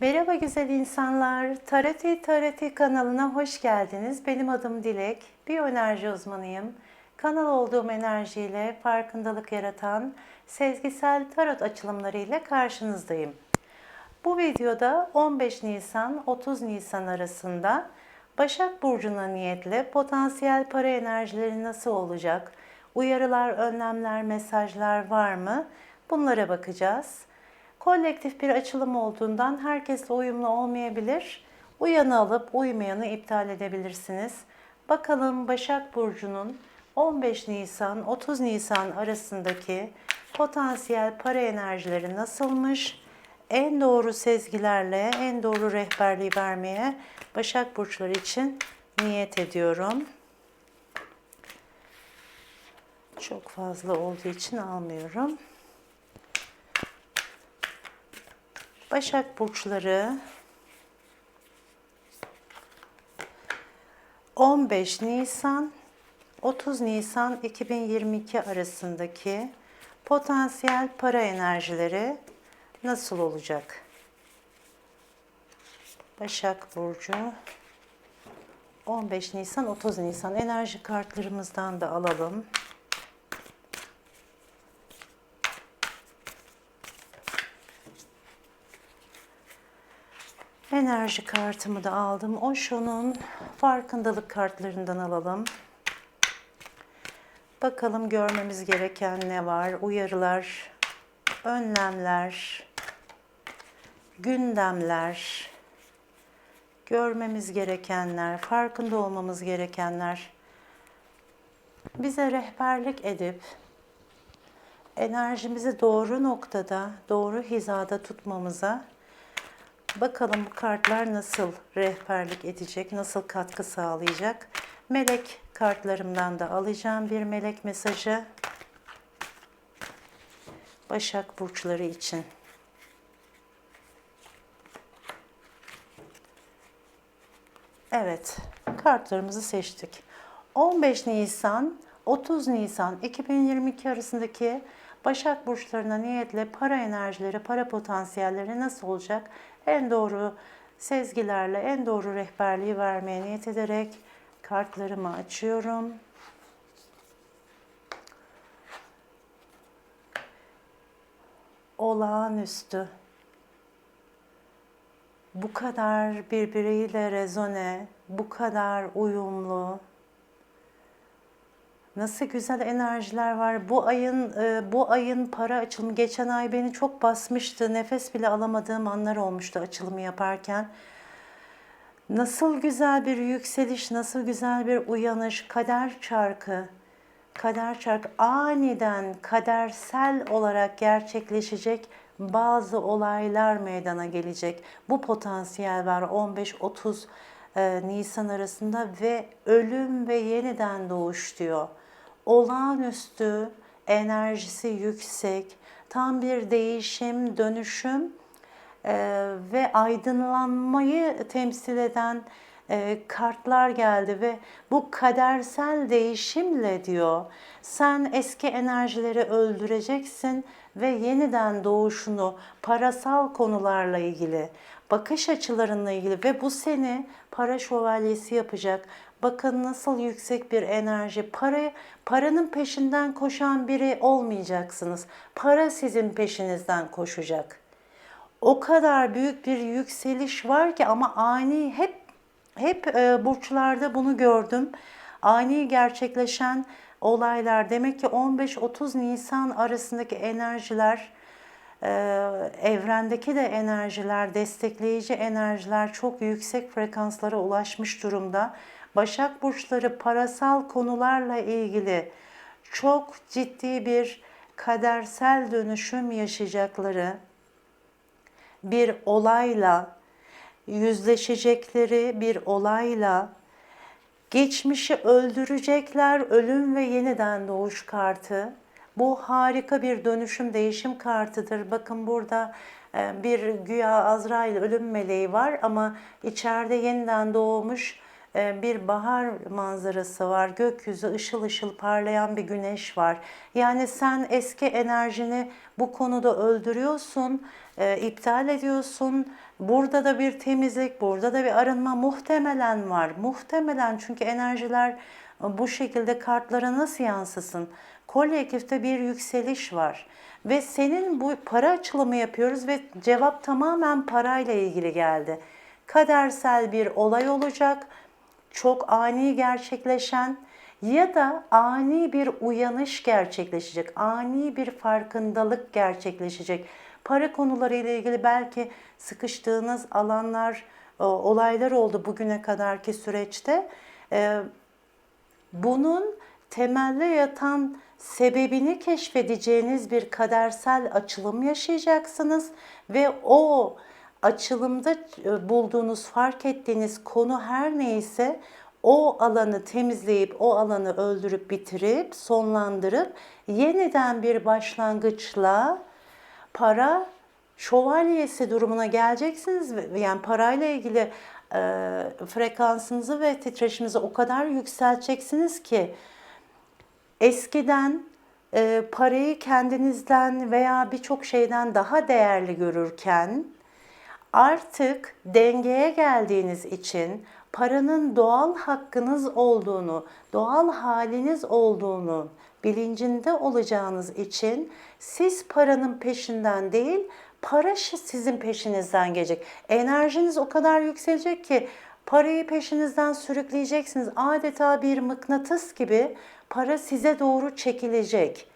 Merhaba güzel insanlar. Tarati Tarati kanalına hoş geldiniz. Benim adım Dilek. Biyoenerji uzmanıyım. Kanal olduğum enerjiyle farkındalık yaratan sezgisel tarot açılımlarıyla karşınızdayım. Bu videoda 15 Nisan 30 Nisan arasında Başak Burcu'na niyetle potansiyel para enerjileri nasıl olacak? Uyarılar, önlemler, mesajlar var mı? Bunlara bakacağız. Kolektif bir açılım olduğundan herkesle uyumlu olmayabilir. Uyanı alıp uymayanı iptal edebilirsiniz. Bakalım Başak Burcu'nun 15 Nisan 30 Nisan arasındaki potansiyel para enerjileri nasılmış? En doğru sezgilerle en doğru rehberliği vermeye Başak Burçları için niyet ediyorum. Çok fazla olduğu için almıyorum. Başak burçları 15 Nisan 30 Nisan 2022 arasındaki potansiyel para enerjileri nasıl olacak? Başak burcu 15 Nisan 30 Nisan enerji kartlarımızdan da alalım. Enerji kartımı da aldım. Osho'nun farkındalık kartlarından alalım. Bakalım görmemiz gereken ne var? Uyarılar, önlemler, gündemler, görmemiz gerekenler, farkında olmamız gerekenler bize rehberlik edip enerjimizi doğru noktada, doğru hizada tutmamıza Bakalım bu kartlar nasıl rehberlik edecek, nasıl katkı sağlayacak. Melek kartlarımdan da alacağım bir melek mesajı. Başak burçları için. Evet, kartlarımızı seçtik. 15 Nisan 30 Nisan 2022 arasındaki Başak burçlarına niyetle para enerjileri, para potansiyelleri nasıl olacak? En doğru sezgilerle en doğru rehberliği vermeye niyet ederek kartlarımı açıyorum. Olağanüstü. Bu kadar birbiriyle rezone, bu kadar uyumlu, Nasıl güzel enerjiler var. Bu ayın e, bu ayın para açılımı geçen ay beni çok basmıştı. Nefes bile alamadığım anlar olmuştu açılımı yaparken. Nasıl güzel bir yükseliş, nasıl güzel bir uyanış, kader çarkı. Kader çarkı aniden kadersel olarak gerçekleşecek bazı olaylar meydana gelecek. Bu potansiyel var 15-30 e, Nisan arasında ve ölüm ve yeniden doğuş diyor olağanüstü enerjisi yüksek, tam bir değişim, dönüşüm e, ve aydınlanmayı temsil eden e, kartlar geldi ve bu kadersel değişimle diyor sen eski enerjileri öldüreceksin ve yeniden doğuşunu parasal konularla ilgili bakış açılarınla ilgili ve bu seni para şövalyesi yapacak. Bakın nasıl yüksek bir enerji. Para, paranın peşinden koşan biri olmayacaksınız. Para sizin peşinizden koşacak. O kadar büyük bir yükseliş var ki ama ani hep hep e, burçlarda bunu gördüm. Ani gerçekleşen olaylar demek ki 15-30 Nisan arasındaki enerjiler e, evrendeki de enerjiler, destekleyici enerjiler çok yüksek frekanslara ulaşmış durumda. Başak burçları parasal konularla ilgili çok ciddi bir kadersel dönüşüm yaşayacakları bir olayla yüzleşecekleri bir olayla geçmişi öldürecekler ölüm ve yeniden doğuş kartı. Bu harika bir dönüşüm değişim kartıdır. Bakın burada e, bir güya Azrail ölüm meleği var ama içeride yeniden doğmuş bir bahar manzarası var. Gökyüzü ışıl ışıl parlayan bir güneş var. Yani sen eski enerjini bu konuda öldürüyorsun, e, iptal ediyorsun. Burada da bir temizlik, burada da bir arınma muhtemelen var. Muhtemelen çünkü enerjiler e, bu şekilde kartlara nasıl yansısın? Kolektifte bir yükseliş var. Ve senin bu para açılımı yapıyoruz ve cevap tamamen parayla ilgili geldi. Kadersel bir olay olacak, çok ani gerçekleşen ya da ani bir uyanış gerçekleşecek, ani bir farkındalık gerçekleşecek. Para konuları ile ilgili belki sıkıştığınız alanlar, e, olaylar oldu bugüne kadarki süreçte. E, bunun temelde yatan sebebini keşfedeceğiniz bir kadersel açılım yaşayacaksınız ve o açılımda e, bulduğunuz, fark ettiğiniz konu her neyse o alanı temizleyip, o alanı öldürüp bitirip, sonlandırıp yeniden bir başlangıçla para şövalyesi durumuna geleceksiniz. Yani parayla ilgili e, frekansınızı ve titreşiminizi o kadar yükselteceksiniz ki eskiden e, parayı kendinizden veya birçok şeyden daha değerli görürken artık dengeye geldiğiniz için paranın doğal hakkınız olduğunu, doğal haliniz olduğunu bilincinde olacağınız için siz paranın peşinden değil, para sizin peşinizden gelecek. Enerjiniz o kadar yükselecek ki parayı peşinizden sürükleyeceksiniz. Adeta bir mıknatıs gibi para size doğru çekilecek.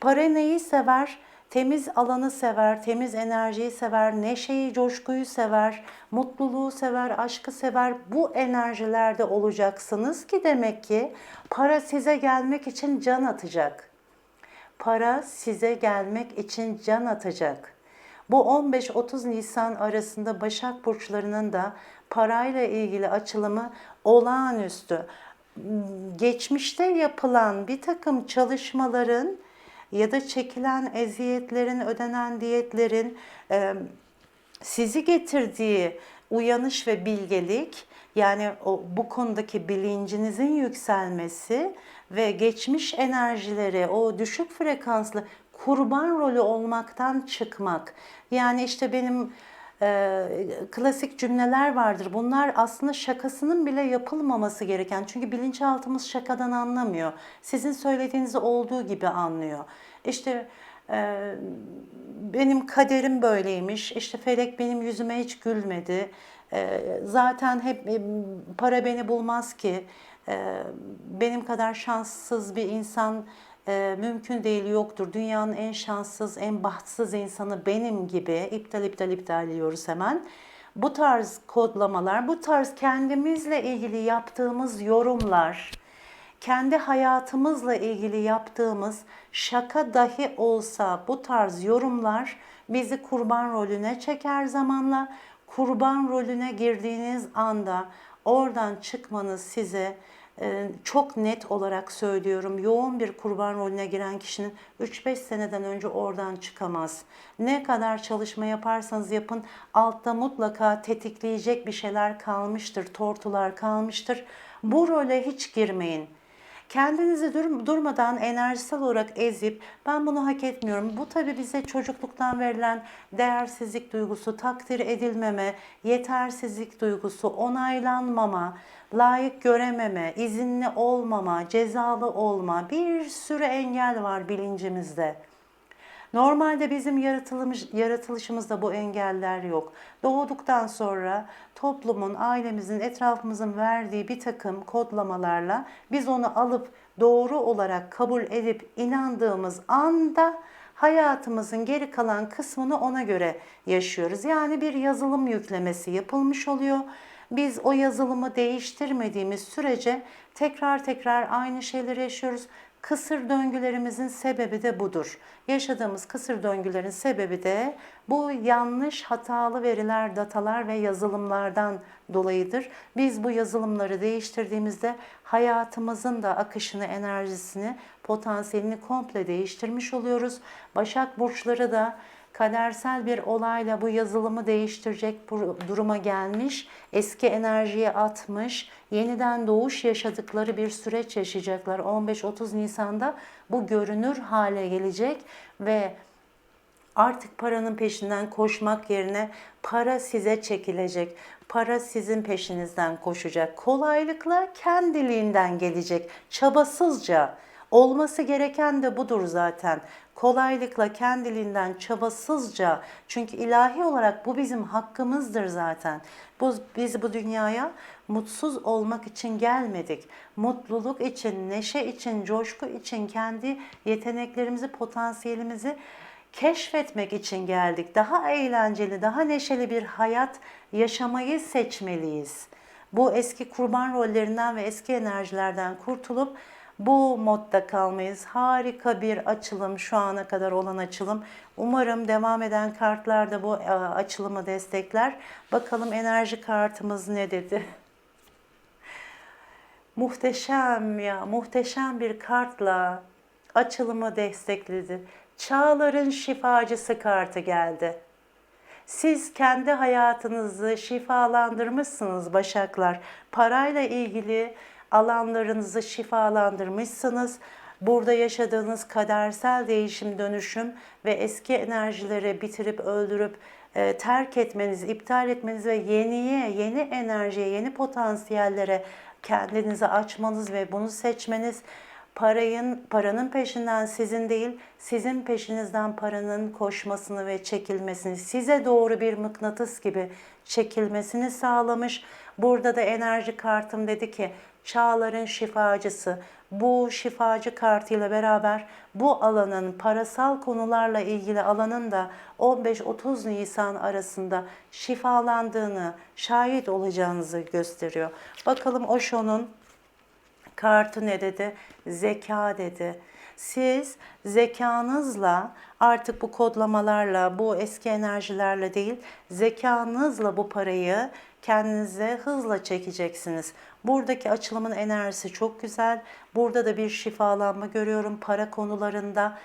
Para neyi sever? Temiz alanı sever, temiz enerjiyi sever, neşeyi, coşkuyu sever, mutluluğu sever, aşkı sever. Bu enerjilerde olacaksınız ki demek ki para size gelmek için can atacak. Para size gelmek için can atacak. Bu 15-30 Nisan arasında Başak Burçlarının da parayla ilgili açılımı olağanüstü. Geçmişte yapılan bir takım çalışmaların ya da çekilen eziyetlerin, ödenen diyetlerin e, sizi getirdiği uyanış ve bilgelik yani o bu konudaki bilincinizin yükselmesi ve geçmiş enerjileri o düşük frekanslı kurban rolü olmaktan çıkmak. Yani işte benim e, klasik cümleler vardır. Bunlar aslında şakasının bile yapılmaması gereken. Çünkü bilinçaltımız şakadan anlamıyor. Sizin söylediğinizi olduğu gibi anlıyor. İşte e, benim kaderim böyleymiş. İşte felek benim yüzüme hiç gülmedi. E, zaten hep e, para beni bulmaz ki. E, benim kadar şanssız bir insan e, mümkün değil yoktur. Dünyanın en şanssız, en bahtsız insanı benim gibi iptal iptal iptal diyoruz hemen. Bu tarz kodlamalar, bu tarz kendimizle ilgili yaptığımız yorumlar, kendi hayatımızla ilgili yaptığımız şaka dahi olsa bu tarz yorumlar bizi kurban rolüne çeker zamanla. Kurban rolüne girdiğiniz anda oradan çıkmanız size çok net olarak söylüyorum. Yoğun bir kurban rolüne giren kişinin 3-5 seneden önce oradan çıkamaz. Ne kadar çalışma yaparsanız yapın altta mutlaka tetikleyecek bir şeyler kalmıştır, tortular kalmıştır. Bu role hiç girmeyin. Kendinizi dur- durmadan enerjisel olarak ezip ben bunu hak etmiyorum. Bu tabi bize çocukluktan verilen değersizlik duygusu, takdir edilmeme, yetersizlik duygusu, onaylanmama, layık görememe, izinli olmama, cezalı olma bir sürü engel var bilincimizde. Normalde bizim yaratılmış, yaratılışımızda bu engeller yok. Doğduktan sonra toplumun, ailemizin, etrafımızın verdiği bir takım kodlamalarla biz onu alıp doğru olarak kabul edip inandığımız anda hayatımızın geri kalan kısmını ona göre yaşıyoruz. Yani bir yazılım yüklemesi yapılmış oluyor. Biz o yazılımı değiştirmediğimiz sürece tekrar tekrar aynı şeyleri yaşıyoruz. Kısır döngülerimizin sebebi de budur. Yaşadığımız kısır döngülerin sebebi de bu yanlış hatalı veriler, datalar ve yazılımlardan dolayıdır. Biz bu yazılımları değiştirdiğimizde hayatımızın da akışını, enerjisini, potansiyelini komple değiştirmiş oluyoruz. Başak burçları da kadersel bir olayla bu yazılımı değiştirecek duruma gelmiş, eski enerjiye atmış, yeniden doğuş yaşadıkları bir süreç yaşayacaklar. 15-30 Nisan'da bu görünür hale gelecek ve Artık paranın peşinden koşmak yerine para size çekilecek. Para sizin peşinizden koşacak. Kolaylıkla kendiliğinden gelecek. Çabasızca. Olması gereken de budur zaten. Kolaylıkla kendiliğinden çabasızca. Çünkü ilahi olarak bu bizim hakkımızdır zaten. Bu, biz bu dünyaya mutsuz olmak için gelmedik. Mutluluk için, neşe için, coşku için kendi yeteneklerimizi, potansiyelimizi keşfetmek için geldik. Daha eğlenceli, daha neşeli bir hayat yaşamayı seçmeliyiz. Bu eski kurban rollerinden ve eski enerjilerden kurtulup bu modda kalmayız. Harika bir açılım şu ana kadar olan açılım. Umarım devam eden kartlar da bu e, açılımı destekler. Bakalım enerji kartımız ne dedi? Muhteşem ya, muhteşem bir kartla açılımı destekledi. Çağların şifacısı kartı geldi. Siz kendi hayatınızı şifalandırmışsınız Başaklar. Parayla ilgili alanlarınızı şifalandırmışsınız. Burada yaşadığınız kadersel değişim, dönüşüm ve eski enerjileri bitirip öldürüp e, terk etmeniz, iptal etmeniz ve yeniye, yeni enerjiye, yeni potansiyellere kendinizi açmanız ve bunu seçmeniz parayın paranın peşinden sizin değil, sizin peşinizden paranın koşmasını ve çekilmesini, size doğru bir mıknatıs gibi çekilmesini sağlamış. Burada da enerji kartım dedi ki çağların şifacısı. Bu şifacı kartıyla beraber bu alanın parasal konularla ilgili alanın da 15-30 Nisan arasında şifalandığını şahit olacağınızı gösteriyor. Bakalım Osho'nun kartı ne dedi? Zeka dedi. Siz zekanızla artık bu kodlamalarla, bu eski enerjilerle değil, zekanızla bu parayı kendinize hızla çekeceksiniz. Buradaki açılımın enerjisi çok güzel. Burada da bir şifalanma görüyorum para konularında.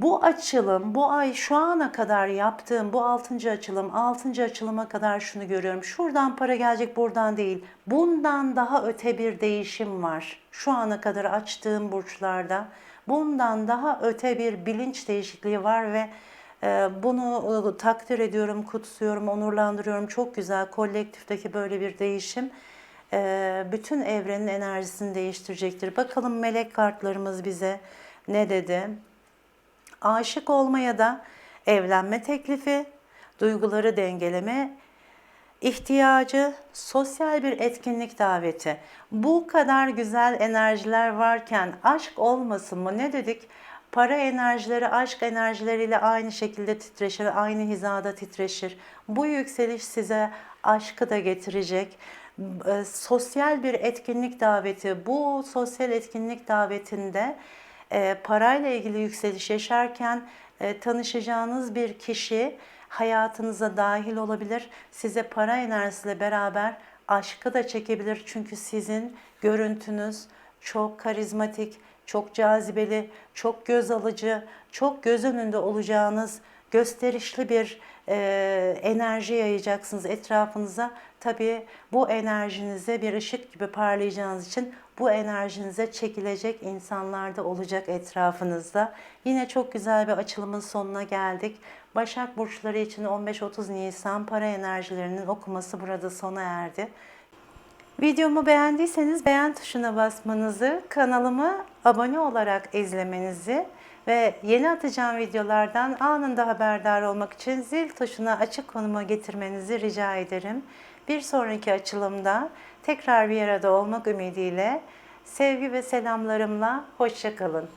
Bu açılım, bu ay şu ana kadar yaptığım bu altıncı açılım, altıncı açılıma kadar şunu görüyorum. Şuradan para gelecek, buradan değil. Bundan daha öte bir değişim var. Şu ana kadar açtığım burçlarda. Bundan daha öte bir bilinç değişikliği var ve e, bunu e, takdir ediyorum, kutsuyorum, onurlandırıyorum. Çok güzel kolektifteki böyle bir değişim e, bütün evrenin enerjisini değiştirecektir. Bakalım melek kartlarımız bize ne dedi? Aşık olmaya da evlenme teklifi, duyguları dengeleme ihtiyacı, sosyal bir etkinlik daveti. Bu kadar güzel enerjiler varken aşk olmasın mı? Ne dedik? Para enerjileri aşk enerjileriyle aynı şekilde titreşir, aynı hizada titreşir. Bu yükseliş size aşkı da getirecek. E, sosyal bir etkinlik daveti. Bu sosyal etkinlik davetinde e, parayla ilgili yükseliş yaşarken e, tanışacağınız bir kişi hayatınıza dahil olabilir. Size para enerjisiyle beraber aşkı da çekebilir. Çünkü sizin görüntünüz çok karizmatik, çok cazibeli, çok göz alıcı, çok göz önünde olacağınız gösterişli bir e, enerji yayacaksınız etrafınıza. Tabii bu enerjinize bir ışık gibi parlayacağınız için bu enerjinize çekilecek insanlar da olacak etrafınızda. Yine çok güzel bir açılımın sonuna geldik. Başak burçları için 15-30 Nisan para enerjilerinin okuması burada sona erdi. Videomu beğendiyseniz beğen tuşuna basmanızı, kanalımı abone olarak izlemenizi ve yeni atacağım videolardan anında haberdar olmak için zil tuşuna açık konuma getirmenizi rica ederim. Bir sonraki açılımda tekrar bir arada olmak ümidiyle sevgi ve selamlarımla hoşçakalın.